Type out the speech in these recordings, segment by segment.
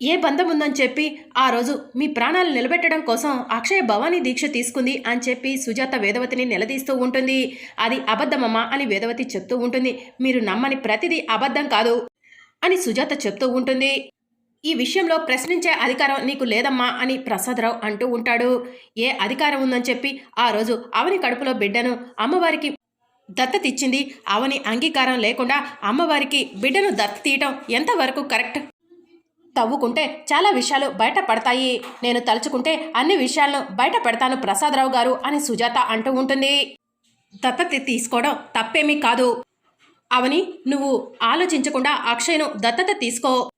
ఏ బంధం ఉందని చెప్పి ఆ రోజు మీ ప్రాణాలు నిలబెట్టడం కోసం అక్షయ భవానీ దీక్ష తీసుకుంది అని చెప్పి సుజాత వేదవతిని నిలదీస్తూ ఉంటుంది. అది అబద్ధమమ్మా అని వేదవతి చెప్తూ ఉంటుంది. మీరు నమ్మని ప్రతిదీ అబద్ధం కాదు అని సుజాత చెప్తూ ఉంటుంది. ఈ విషయంలో ప్రశ్నించే అధికారం నీకు లేదమ్మా అని ప్రసాదరావు అంటూ ఉంటాడు. ఏ అధికారం ఉందని చెప్పి ఆ రోజు అవని కడుపులో బిడ్డను అమ్మవారికి దత్తతిచ్చింది అవని అంగీకారం లేకుండా అమ్మవారికి బిడ్డను దత్త తీయటం ఎంతవరకు కరెక్ట్? తవ్వుకుంటే చాలా విషయాలు బయట పడతాయి నేను తలుచుకుంటే అన్ని విషయాలను బయట పెడతాను ప్రసాదరావు గారు అని సుజాత అంటూ ఉంటుంది. దత్తత తీసుకోవడం తప్పేమీ కాదు. అవని నువ్వు ఆలోచించకుండా అక్షయ్ను దత్తత తీసుకో.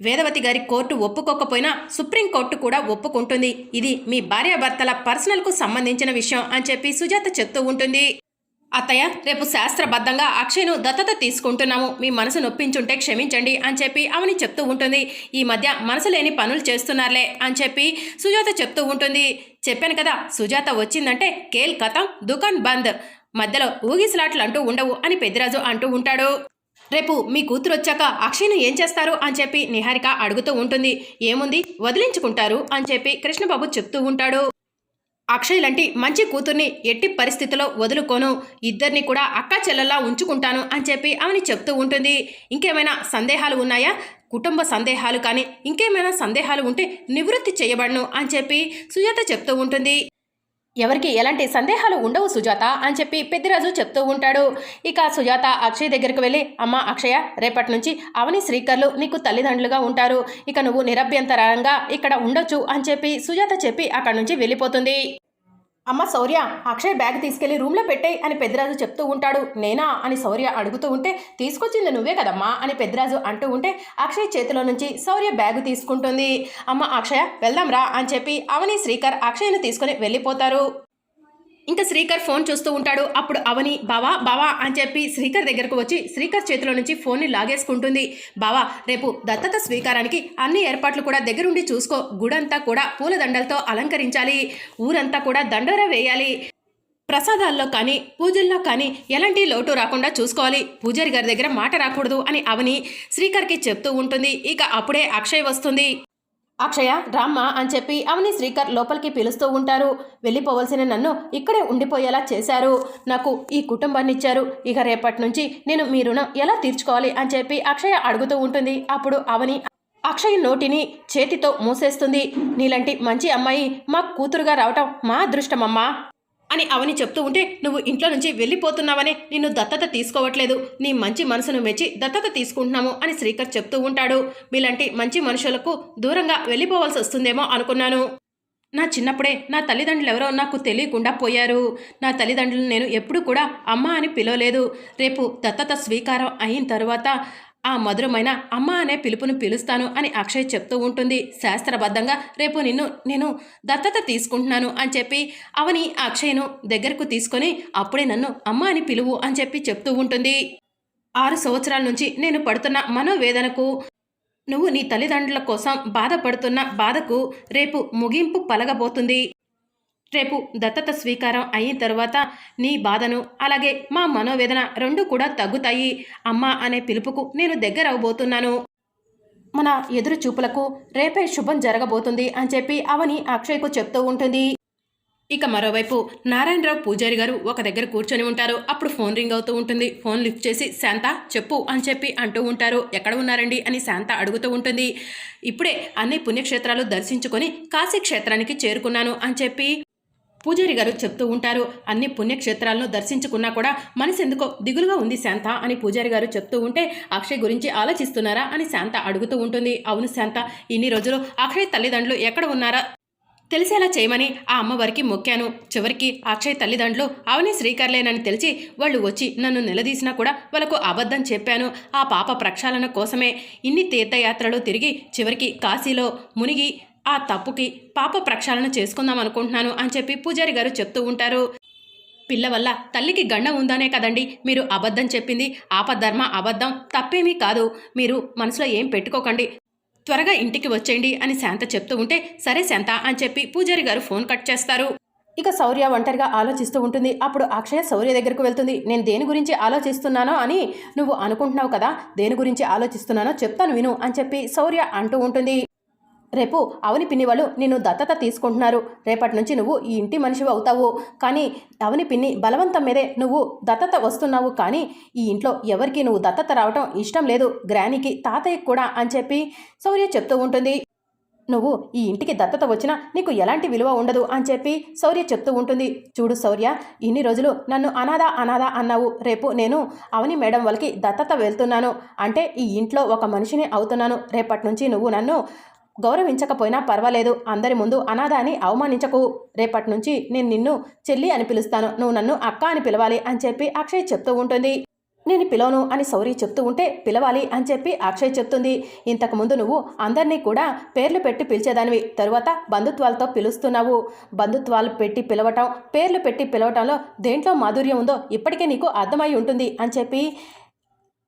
వేదవతి గారి కోర్టు ఒప్పుకోకపోయినా సుప్రీంకోర్టు కూడా ఒప్పుకుంటుంది. ఇది మీ భార్యాభర్తల పర్సనల్కు సంబంధించిన విషయం అని చెప్పి సుజాత చెప్తూ ఉంటుంది. అత్తయ్య రేపు శాస్త్రబద్ధంగా అక్షయ్ను దత్తత తీసుకుంటున్నాము. మీ మనసు నొప్పించుంటే క్షమించండి అని చెప్పి అవని చెప్తూ ఉంటుంది. ఈ మధ్య మనసు లేని పనులు చేస్తున్నారులే అని చెప్పి సుజాత చెప్తూ ఉంటుంది. చెప్పాను కదా సుజాత వచ్చిందంటే కేల్ కథం దుకాన్ బంద్. మధ్యలో ఊగిసలాట్లు అంటూ ఉండవు అని పెద్దిరాజు అంటూ ఉంటాడు. రేపు మీ కూతురు వచ్చాక అక్షయ్ను ఏం చేస్తారు అని చెప్పి నిహారిక అడుగుతూ ఉంటుంది. ఏముంది? వదిలించుకుంటారు అని చెప్పి కృష్ణబాబు చెప్తూ ఉంటాడు. అక్షయ్ లాంటి మంచి కూతుర్ని ఎట్టి పరిస్థితిలో వదులుకోను. ఇద్దరిని కూడా అక్క చెల్లెల్లా ఉంచుకుంటాను అని చెప్పి ఆమెని చెప్తూ ఉంటుంది. ఇంకేమైనా సందేహాలు ఉన్నాయా? కుటుంబ సందేహాలు కానీ ఇంకేమైనా సందేహాలు ఉంటే నివృత్తి చేయబడను అని చెప్పి సుజాత చెప్తూ ఉంటుంది. ఎవరికి ఎలాంటి సందేహాలు ఉండవు సుజాత అని చెప్పి పెద్దిరాజు చెప్తూ ఉంటాడు. ఇక సుజాత అక్షయ్ దగ్గరికి వెళ్ళి అమ్మ అక్షయ రేపటి నుంచి అవని శ్రీకర్లు నీకు తల్లిదండ్రులుగా ఉంటారు. ఇక నువ్వు నిరభ్యంతరంగా ఇక్కడ ఉండొచ్చు అని చెప్పి సుజాత చెప్పి అక్కడి నుంచి వెళ్ళిపోతుంది. అమ్మ శౌర్య అక్షయ్ బ్యాగ్ తీసుకెళ్ళి రూమ్లో పెట్టేయ్ అని పెద్దరాజు చెప్తూ ఉంటాడు. నేనా? అని శౌర్య అడుగుతూ ఉంటే తీసుకొచ్చింది నువ్వే కదమ్మా? అని పెద్దరాజు అంటూ ఉంటే అక్షయ్ చేతిలో నుంచి శౌర్య బ్యాగ్ తీసుకుంటుంది. అమ్మ అక్షయ వెళ్దాంరా అని చెప్పి అవని శ్రీకర్ అక్షయ్ను తీసుకొని వెళ్ళిపోతారు. ఇంకా శ్రీకర్ ఫోన్ చూస్తూ ఉంటాడు. అప్పుడు అవని బావా బావా అని చెప్పి శ్రీకర్ దగ్గరకు వచ్చి శ్రీకర్ చేతిలో నుంచి ఫోన్ని లాగేసుకుంటుంది. బావా రేపు దత్తత స్వీకారానికి అన్ని ఏర్పాట్లు కూడా దగ్గరుండి చూసుకో. గుడంతా కూడా పూలదండలతో అలంకరించాలి. ఊరంతా కూడా దండర వేయాలి. ప్రసాదాల్లో కానీ పూజల్లో కానీ ఎలాంటి లోటు రాకుండా చూసుకోవాలి. పూజారి గారి దగ్గర మాట రాకూడదు అని అవని శ్రీకర్కి చెప్తూ ఉంటుంది. ఇక అప్పుడే అక్షయ్ వస్తుంది. అక్షయ రామ్మ అని చెప్పి అవని శ్రీకర్ లోపలికి పిలుస్తూ ఉంటారు. వెళ్ళిపోవలసిన నన్ను ఇక్కడే ఉండిపోయేలా చేశారు. నాకు ఈ కుటుంబాన్ని ఇచ్చారు ఇక రేపటి నుంచి నేను మీ రుణం ఎలా తీర్చుకోవాలి అని చెప్పి అక్షయ అడుగుతూ ఉంటుంది. అప్పుడు అవని అక్షయ్ నోటిని చేతితో మూసేస్తుంది. నీలాంటి మంచి అమ్మాయి మా కూతురుగా రావటం మా అదృష్టమమ్మా. అని అవని చెప్తూ ఉంటే నువ్వు ఇంట్లో నుంచి వెళ్ళిపోతున్నావని నిన్ను దత్తత తీసుకోవట్లేదు. నీ మంచి మనసును మెచ్చి దత్తత తీసుకుంటున్నాము అని శ్రీకర్ చెప్తూ ఉంటాడు. మీలాంటి మంచి మనుషులకు దూరంగా వెళ్ళిపోవాల్సి వస్తుందేమో అనుకున్నాను. నా చిన్నప్పుడే నా తల్లిదండ్రులు ఎవరో నాకు తెలియకుండా పోయారు. నా తల్లిదండ్రులు నేను ఎప్పుడూ కూడా అమ్మ అని పిలవలేదు. రేపు దత్తత స్వీకారం అయిన తర్వాత ఆ మధురమైన అమ్మ అనే పిలుపును పిలుస్తాను అని అక్షయ్ చెప్తూ ఉంటుంది. శాస్త్రబద్ధంగా రేపు నిన్ను నేను దత్తత తీసుకుంటున్నాను అని చెప్పి అవని అక్షయ్ను దగ్గరకు తీసుకొని అప్పుడే నన్ను అమ్మ అని పిలువు అని చెప్పి చెప్తూ ఉంటుంది. ఆరు సంవత్సరాల నుంచి నేను పడుతున్న మనోవేదనకు నువ్వు నీ తల్లిదండ్రుల కోసం బాధపడుతున్న బాధకు రేపు ముగింపు పలగబోతుంది రేపు దత్తత స్వీకారం అయిన తర్వాత నీ బాధను అలాగే మా మనోవేదన రెండు కూడా తగ్గుతాయి. అమ్మ అనే పిలుపుకు నేను దగ్గర అవబోతున్నాను మన ఎదురు చూపులకు రేపే శుభం జరగబోతుంది అని చెప్పి అవని అక్షయ్కు చెప్తూ ఉంటుంది. ఇక మరోవైపు నారాయణరావు పూజారి గారు ఒక దగ్గర కూర్చొని ఉంటారు. అప్పుడు ఫోన్ రింగ్ అవుతూ ఉంటుంది. ఫోన్ లిఫ్ట్ చేసి శాంత చెప్పు అని చెప్పి అంటూ ఉంటారు. ఎక్కడ ఉన్నారండి? అని శాంత అడుగుతూ ఉంటుంది. ఇప్పుడే అన్ని పుణ్యక్షేత్రాలు దర్శించుకొని కాశీ క్షేత్రానికి చేరుకున్నాను అని చెప్పి పూజారి గారు చెప్తూ ఉంటారు అన్ని పుణ్యక్షేత్రాలను దర్శించుకున్నా కూడా మనసు ఎందుకో దిగులుగా ఉంది శాంత అని పూజారి గారు చెప్తూ ఉంటే అక్షయ్ గురించి ఆలోచిస్తున్నారా? అని శాంత అడుగుతూ ఉంటుంది. అవును శాంత ఇన్ని రోజులు అక్షయ్ తల్లిదండ్రులు ఎక్కడ ఉన్నారా? తెలిసేలా చేయమని ఆ అమ్మవారికి మొక్కాను. చివరికి అక్షయ్ తల్లిదండ్రులు అవని శ్రీకర్లేనని తెలిసి వాళ్ళు వచ్చి నన్ను నిలదీసినా కూడా వాళ్ళకు అబద్ధం చెప్పాను. ఆ పాప ప్రక్షాళన కోసమే ఇన్ని తీర్థయాత్రలు తిరిగి చివరికి కాశీలో మునిగి ఆ తప్పుకి పాప ప్రక్షాళన చేసుకుందాం అనుకుంటున్నాను అని చెప్పి పూజారి గారు చెప్తూ ఉంటారు. పిల్ల వల్ల తల్లికి గండం ఉందనే కదండి మీరు అబద్ధం చెప్పింది ఆపద్ధర్మ అబద్ధం తప్పేమీ కాదు. మీరు మనసులో ఏం పెట్టుకోకండి త్వరగా ఇంటికి వచ్చేయండి అని శాంత చెప్తూ ఉంటే సరే శాంత అని చెప్పి పూజారి గారు ఫోన్ కట్ చేస్తారు. ఇక శౌర్య ఒంటరిగా ఆలోచిస్తూ ఉంటుంది. అప్పుడు అక్షయ శౌర్య దగ్గరకు వెళ్తుంది. నేను దేని గురించి ఆలోచిస్తున్నానో అని నువ్వు అనుకుంటున్నావు కదా దేని గురించి ఆలోచిస్తున్నానో చెప్తాను విను అని చెప్పి శౌర్య అంటూ ఉంటుంది. రేపు అవని పిన్ని వాళ్ళు నిన్ను దత్తత తీసుకుంటున్నారు. రేపటి నుంచి నువ్వు ఈ ఇంటి మనిషివి అవుతావు. కానీ అవని పిన్ని బలవంతం మీదే నువ్వు దత్తత వస్తున్నావు. కానీ ఈ ఇంట్లో ఎవరికి నువ్వు దత్తత రావటం ఇష్టం లేదు. గ్రానికి తాతయ్యకి కూడా అని చెప్పి శౌర్య చెప్తూ ఉంటుంది. నువ్వు ఈ ఇంటికి దత్తత వచ్చినా నీకు ఎలాంటి విలువ ఉండదు అని చెప్పి శౌర్య చెప్తూ ఉంటుంది. చూడు శౌర్య ఇన్ని రోజులు నన్ను అనాథ అనాథ అన్నావు. రేపు నేను అవని మేడం వాళ్ళకి దత్తత వెళ్తున్నాను అంటే ఈ ఇంట్లో ఒక మనిషిని అవుతున్నాను. రేపటి నుంచి నువ్వు నన్ను గౌరవించకపోయినా పర్వాలేదు. అందరి ముందు అనాథ అని అవమానించకు. రేపటి నుంచి నేను నిన్ను చెల్లి అని పిలుస్తాను. నువ్వు నన్ను అక్క అని పిలవాలి అని చెప్పి అక్షయ్ చెప్తూ ఉంటుంది. నేను పిలవను అని సౌరి చెప్తూ ఉంటే పిలవాలి అని చెప్పి అక్షయ్ చెప్తుంది. ఇంతకుముందు నువ్వు అందరినీ కూడా పేర్లు పెట్టి పిలిచేదానివి. తరువాత బంధుత్వాలతో పిలుస్తున్నావు. బంధుత్వాలు పెట్టి పిలవటం పేర్లు పెట్టి పిలవటంలో దేంట్లో మాధుర్యం ఉందో ఇప్పటికే నీకు అర్థమై ఉంటుంది అని చెప్పి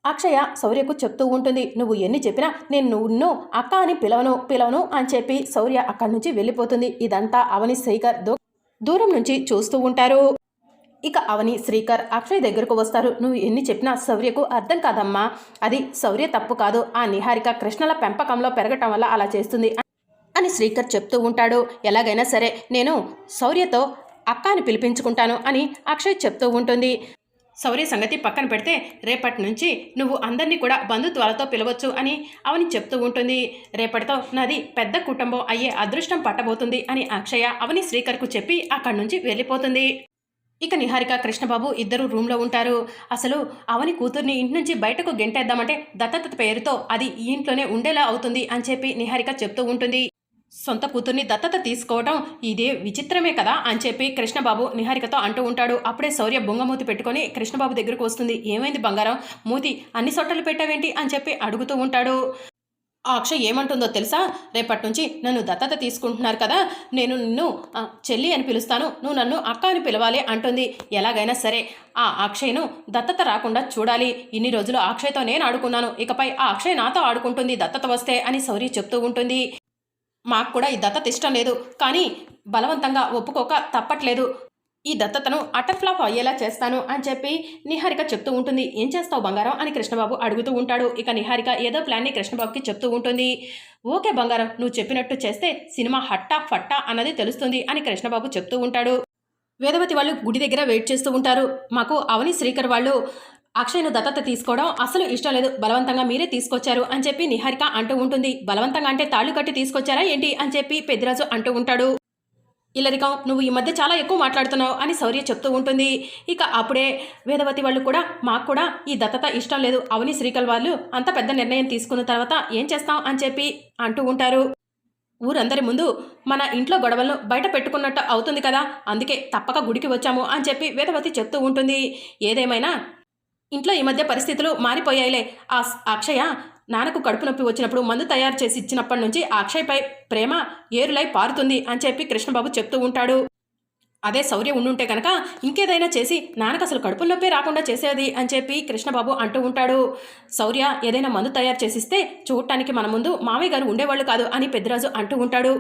అక్షయ శౌర్యకు చెప్తూ ఉంటుంది నువ్వు ఎన్ని చెప్పినా నేను నువ్వు అక్క అని పిలవను పిలవను అని చెప్పి శౌర్య అక్కడి నుంచి వెళ్ళిపోతుంది. ఇదంతా అవని శ్రీకర్ దూ- దూరం నుంచి చూస్తూ ఉంటారు. ఇక అవని శ్రీకర్ అక్షయ్ దగ్గరకు వస్తారు. నువ్వు ఎన్ని చెప్పినా శౌర్యకు అర్థం కాదమ్మా. అది శౌర్య తప్పు కాదు. ఆ నిహారిక కృష్ణల పెంపకంలో పెరగటం వల్ల అలా చేస్తుంది అని శ్రీకర్ చెప్తూ ఉంటాడు. ఎలాగైనా సరే నేను శౌర్యతో అక్క అని పిలిపించుకుంటాను అని అక్షయ్ చెప్తూ ఉంటుంది. సౌరి సంగతి పక్కన పెడితే రేపటి నుంచి నువ్వు అందరినీ కూడా బంధుత్వాలతో పిలవచ్చు అని అవని చెప్తూ ఉంటుంది. రేపటితో నాది పెద్ద కుటుంబం అయ్యే అదృష్టం పట్టబోతుంది అని అక్షయ అవని శ్రీకర్కు చెప్పి అక్కడి నుంచి వెళ్ళిపోతుంది. ఇక నిహారిక కృష్ణబాబు ఇద్దరు రూమ్లో ఉంటారు. అసలు అవని కూతుర్ని ఇంటి నుంచి బయటకు గెంటేద్దామంటే దత్తత పేరుతో అది ఈ ఇంట్లోనే ఉండేలా అవుతుంది అని చెప్పి నిహారిక చెప్తూ ఉంటుంది. సొంత కూతుర్ని దత్తత తీసుకోవడం ఇదే విచిత్రమే కదా అని చెప్పి కృష్ణబాబు నిహారికతో అంటూ ఉంటాడు. అప్పుడే శౌర్య బొంగమూతి పెట్టుకొని కృష్ణబాబు దగ్గరకు వస్తుంది. ఏమైంది బంగారం? మూతి అన్ని సొట్టలు పెట్టావేంటి? అని చెప్పి అడుగుతూ ఉంటాడు. ఆ అక్షయ్ ఏమంటుందో తెలుసా? రేపటి నుంచి నన్ను దత్తత తీసుకుంటున్నారు కదా. నేను నిన్ను చెల్లి అని పిలుస్తాను. నువ్వు నన్ను అక్క అని పిలవాలి అంటుంది. ఎలాగైనా సరే ఆ అక్షయ్ను దత్తత రాకుండా చూడాలి. ఇన్ని రోజులు అక్షయ్తో నేను ఆడుకున్నాను. ఇకపై ఆ అక్షయ్ నాతో ఆడుకుంటుంది దత్తత వస్తే అని శౌర్య చెప్తూ ఉంటుంది. మాకు కూడా ఈ దత్తత ఇష్టం లేదు. కానీ బలవంతంగా ఒప్పుకోక తప్పట్లేదు. ఈ దత్తతను అటర్ఫ్లాప్ అయ్యేలా చేస్తాను అని చెప్పి నిహారిక చెప్తూ ఉంటుంది. ఏం చేస్తావు బంగారం? అని కృష్ణబాబు అడుగుతూ ఉంటాడు. ఇక నిహారిక ఏదో ప్లాన్ని కృష్ణబాబుకి చెప్తూ ఉంటుంది. ఓకే బంగారం నువ్వు చెప్పినట్టు చేస్తే సినిమా హట్టా ఫట్టా అన్నది తెలుస్తుంది అని కృష్ణబాబు చెప్తూ ఉంటాడు. వేదవతి వాళ్ళు గుడి దగ్గర వెయిట్ చేస్తూ ఉంటారు. మాకు అవని శ్రీకర్ వాళ్ళు అక్షయ్ను దత్తత తీసుకోవడం అసలు ఇష్టం లేదు. బలవంతంగా మీరే తీసుకొచ్చారు అని చెప్పి నిహారిక అంటూ ఉంటుంది. బలవంతంగా అంటే తాళ్ళు కట్టి తీసుకొచ్చారా ఏంటి అని చెప్పి పెద్దిరాజు అంటూ ఉంటాడు. ఇల్లరికం నువ్వు ఈ మధ్య చాలా ఎక్కువ మాట్లాడుతున్నావు అని శౌర్య చెప్తూ ఉంటుంది. ఇక అప్పుడే వేదవతి వాళ్ళు కూడా మాకు కూడా ఈ దత్తత ఇష్టం లేదు. అవని శ్రీకల్ వాళ్ళు అంత పెద్ద నిర్ణయం తీసుకున్న తర్వాత ఏం చేస్తాం అని చెప్పి అంటూ ఉంటారు. ఊరందరి ముందు మన ఇంట్లో గొడవలను బయట పెట్టుకున్నట్టు అవుతుంది కదా. అందుకే తప్పక గుడికి వచ్చాము అని చెప్పి వేదవతి చెప్తూ ఉంటుంది. ఏదేమైనా ఇంట్లో ఈ మధ్య పరిస్థితులు మారిపోయాయిలే. ఆ అక్షయ నాన్నకు కడుపు నొప్పి వచ్చినప్పుడు మందు తయారు చేసి ఇచ్చినప్పటి నుంచి ఆ అక్షయ్పై ప్రేమ ఏరులై పారుతుంది అని చెప్పి కృష్ణబాబు చెప్తూ ఉంటాడు. అదే శౌర్య ఉండుంటే కనుక ఇంకేదైనా చేసి నాన్నకు అసలు కడుపు నొప్పి రాకుండా చేసేది అని చెప్పి కృష్ణబాబు అంటూ ఉంటాడు. శౌర్య ఏదైనా మందు తయారు చేసిస్తే చూడటానికి మన ముందు మామయ్య గారు ఉండేవాళ్ళు కాదు అని పెద్దరాజు అంటూ ఉంటాడు.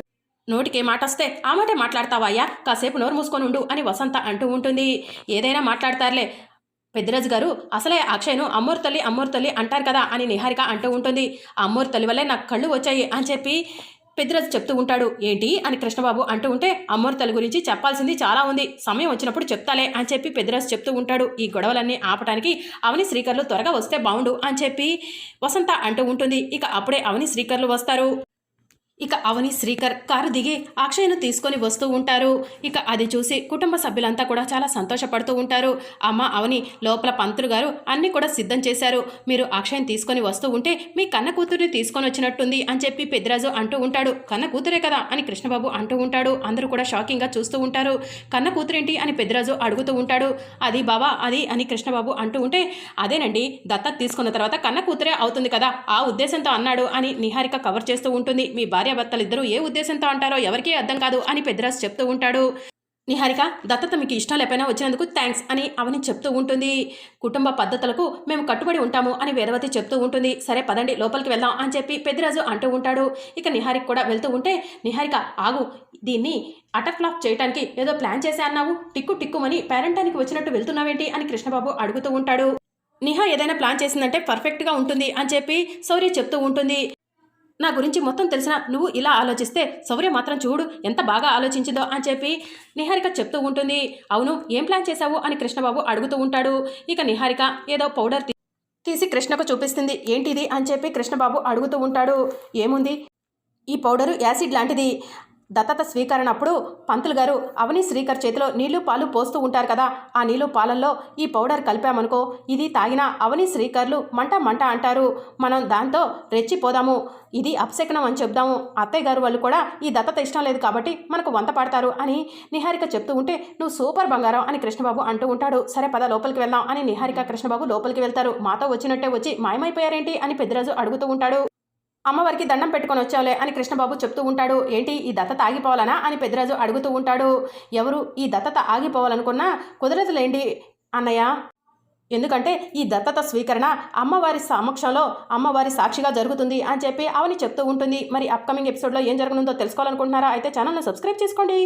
నోటికి ఏ మాట వస్తే ఆ మాటే మాట్లాడతావయ్యా కాసేపు నోరు మూసుకొని ఉండు అని వసంత అంటూ ఉంటుంది. ఏదైనా మాట్లాడతారులే. పెద్దరాజు గారు అసలే అక్షయ్ను అమ్మోరు తల్లి అమ్మోరు తల్లి అంటారు కదా అని నిహారిక అంటూ ఉంటుంది. ఆ అమ్మోరు తల్లి వల్లే నాకు కళ్ళు వచ్చాయి అని చెప్పి పెద్దరాజు చెప్తూ ఉంటాడు. ఏంటి? అని కృష్ణబాబు అంటూ ఉంటే అమ్మోరు తల్లి గురించి చెప్పాల్సింది చాలా ఉంది. సమయం వచ్చినప్పుడు చెప్తాలే అని చెప్పి పెద్దరాజు చెప్తూ ఉంటాడు. ఈ గొడవలన్నీ ఆపటానికి అవని శ్రీకర్లు త్వరగా వస్తే బాగుండు అని చెప్పి వసంత అంటూ ఉంటుంది. ఇక అప్పుడే అవని శ్రీకర్లు వస్తారు. ఇక అవని శ్రీకర్ కారు దిగి అక్షయ్ను తీసుకొని వస్తూ ఉంటారు. ఇక అది చూసి కుటుంబ సభ్యులంతా కూడా చాలా సంతోషపడుతూ ఉంటారు. అమ్మ అవని లోపల పంతులు గారు అన్నీ కూడా సిద్ధం చేశారు. మీరు అక్షయ్ని తీసుకొని వస్తూ ఉంటే మీ కన్న కూతురిని తీసుకొని వచ్చినట్టుంది అని చెప్పి పెద్దరాజు అంటూ ఉంటాడు. కన్న కూతురే కదా అని కృష్ణబాబు అంటూ ఉంటాడు. అందరూ కూడా షాకింగ్గా చూస్తూ ఉంటారు. కన్న కూతురేంటి అని పెద్దరాజు అడుగుతూ ఉంటాడు. అది బావా అది అని కృష్ణబాబు అంటూ ఉంటే అదేనండి దత్తత తీసుకున్న తర్వాత కన్న కూతురే అవుతుంది కదా ఆ ఉద్దేశంతో అన్నాడు అని నిహారిక కవర్ చేస్తూ ఉంటుంది. మీ భార్య భార్యాభర్తలు ఇద్దరు ఏ ఉద్దేశంతో అంటారో ఎవరికీ అర్థం కాదు అని పెద్దరాజు చెప్తూ ఉంటాడు. నిహారిక దత్తత మీకు ఇష్టం లేకపోయినా వచ్చినందుకు థ్యాంక్స్ అని అవని చెప్తూ ఉంటుంది. కుటుంబ పద్ధతులకు మేము కట్టుబడి ఉంటాము అని వేదవతి చెప్తూ ఉంటుంది. సరే పదండి లోపలికి వెళ్దాం అని చెప్పి పెద్దరాజు అంటూ ఉంటాడు. ఇక నిహారిక కూడా వెళ్తూ ఉంటే నిహారిక ఆగు దీన్ని అటఫ్లాప్ చేయడానికి ఏదో ప్లాన్ చేసే అన్నావు? టిక్కు టిక్కుమని పేరెంటానికి వచ్చినట్టు వెళ్తున్నావేంటి అని కృష్ణబాబు అడుగుతూ ఉంటాడు. నిహా ఏదైనా ప్లాన్ చేసిందంటే పర్ఫెక్ట్గా ఉంటుంది అని చెప్పి సౌర్య చెప్తూ ఉంటుంది. నా గురించి మొత్తం తెలిసిన నువ్వు ఇలా ఆలోచిస్తే శౌర్య మాత్రం చూడు ఎంత బాగా ఆలోచించిందో అని చెప్పి నిహారిక చెప్తూ ఉంటుంది. అవును ఏం ప్లాన్ చేశావు? అని కృష్ణబాబు అడుగుతూ ఉంటాడు. ఇక నిహారిక ఏదో పౌడర్ తీ- తీసి కృష్ణకు చూపిస్తుంది. ఏంటిది? అని చెప్పి కృష్ణబాబు అడుగుతూ ఉంటాడు. ఏముంది? ఈ పౌడరు యాసిడ్ లాంటిది. దత్తత స్వీకరణ అప్పుడు పంతులు గారు అవని శ్రీకర్ చేతిలో నీళ్ళు పాలు పోస్తూ ఉంటారు కదా ఆ నీళ్ళు పాలల్లో ఈ పౌడర్ కలిపామనుకో ఇది తాగిన అవని శ్రీకర్లు మంట మంట అంటారు. మనం దాంతో రెచ్చిపోదాము ఇది అప్శకనం అని చెప్దాము అత్తయ్య గారు వాళ్ళు కూడా ఈ దత్తత ఇష్టం లేదు కాబట్టి మనకు వంత పడతారు అని నిహారిక చెప్తూ ఉంటే నువ్వు సూపర్ బంగారం అని కృష్ణబాబు అంటూ ఉంటాడు. సరే పద లోపలికి వెళ్దాం అని నిహారిక కృష్ణబాబు లోపలికి వెళ్తారు. మాతో వచ్చినట్టే వచ్చి మాయమైపోయారేంటి అని పెద్దరాజు అడుగుతూ ఉంటాడు. అమ్మవారికి దండం పెట్టుకొని వచ్చావులే అని కృష్ణబాబు చెప్తూ ఉంటాడు. ఏంటి ఈ దత్తత ఆగిపోవాలనా అని పెద్దరాజు అడుగుతూ ఉంటాడు. ఎవరు ఈ దత్తత ఆగిపోవాలనుకున్నా కుదరదులేండి అన్నయ్య. ఎందుకంటే ఈ దత్తత స్వీకరణ అమ్మవారి సమక్షంలో అమ్మవారి సాక్షిగా జరుగుతుంది అని చెప్పి అవని చెప్తూ ఉంటుంది. మరి అప్కమింగ్ ఎపిసోడ్లో ఏం జరగనుందో తెలుసుకోవాలనుకుంటున్నారా? అయితే ఛానల్ను సబ్స్క్రైబ్ చేసుకోండి.